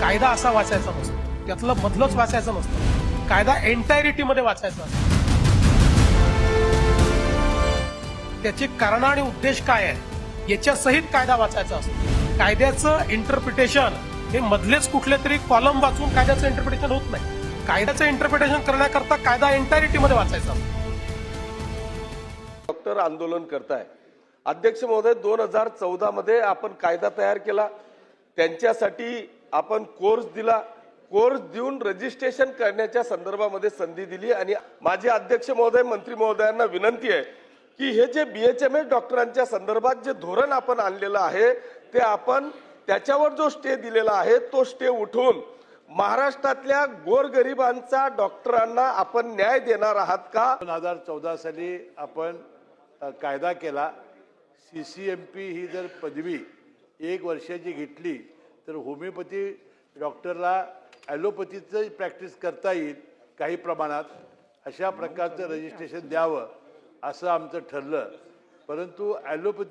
कायदा असा वाचायचा नसतो. त्यातलं मधलंच वाचायचं नसतं. कायदा एंटायरिटी मध्ये वाचायचा असतो. त्याची कारण आणि उद्देश काय आहे? याच्या सहित कायदा वाचायचा असतो. कायद्याचं इंटरप्रिटेशन हे मधलेच कुठले तरी कॉलम वाचून कायद्याचं इंटरप्रिटेशन होत नाही. कायद्याचं इंटरप्रिटेशन करण्याकरता कायदा एंटायरिटी मध्ये वाचायचा असतो. डॉक्टर आंदोलन करताय. अध्यक्ष महोदय दोन हजार चौदा मध्ये आपण कायदा तयार केला. त्यांच्यासाठी आपण कोर्स दिला कोर्स देऊन रजिस्ट्रेशन करण्याच्या संदर्भामध्ये संधी दिली आणि माझे अध्यक्ष महोदय मंत्री महोदयांना विनंती आहे की हे जे बी एच एम एस डॉक्टरांच्या संदर्भात जे धोरण आपण आणलेलं आहे ते आपण त्याच्यावर जो स्टे दिलेला आहे तो स्टे उठवून महाराष्ट्रातल्या गोरगरिबांचा डॉक्टरांना आपण न्याय देणार आहात का? दोन हजार चौदा साली आपण कायदा केला. सी सी एम पी ही जर पदवी एक वर्षाची घेतली तर होमिओपॅथी डॉक्टरला ॲलोपॅथीचं प्रॅक्टिस करता येईल काही प्रमाणात अशा प्रकारचं रजिस्ट्रेशन द्यावं असं आमचं ठरलं. परंतु ॲलोपॅथी